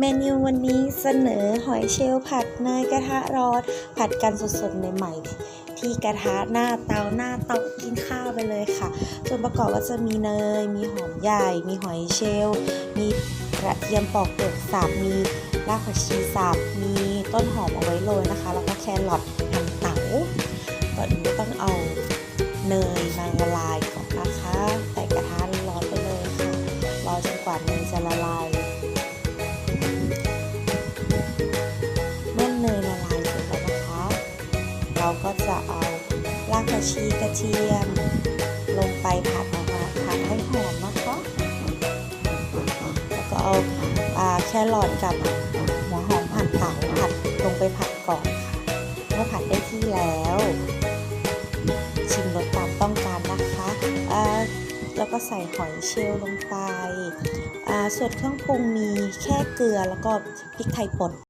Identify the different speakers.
Speaker 1: เมนูวันนี้เสนอหอยเชลล์ผัดเนยกระทะร้อนผัดกันสดๆใหม่ๆที่กระทะหน้าเตาหน้าเตากินข้าวไปเลยค่ะ ส่วนประกอบก็จะมีเนย มีหอมใหญ่ มีหอยเชลล์มีกระเทียมปอกเปลือกสับมีรากผักชีสับมีต้นหอมเอาไว้โรยนะคะ แล้วก็แครอทหั่นเต๋าก่อนอื่นต้องเอาเนยมาละลายก่อนนะคะใส่กระทะร้อนไปเลยค่ะรอจนกว่าเนยจะละลาย เราก็จะเอารากผักชีกระเทียม ลงไปผัดนะคะผัดให้หอมนะคะแล้วก็เอาอ่าแครอทกับหัวหอมหั่นเต๋าผัดลงไปผัดก่อนค่ะเมื่อผัดได้ที่แล้ว ชิมรสตามต้องการนะคะแล้วก็ใส่หอยเชลล์ลงไปส่วนเครื่องปรุงมีแค่เกลือแล้วก็พริกไทยป่น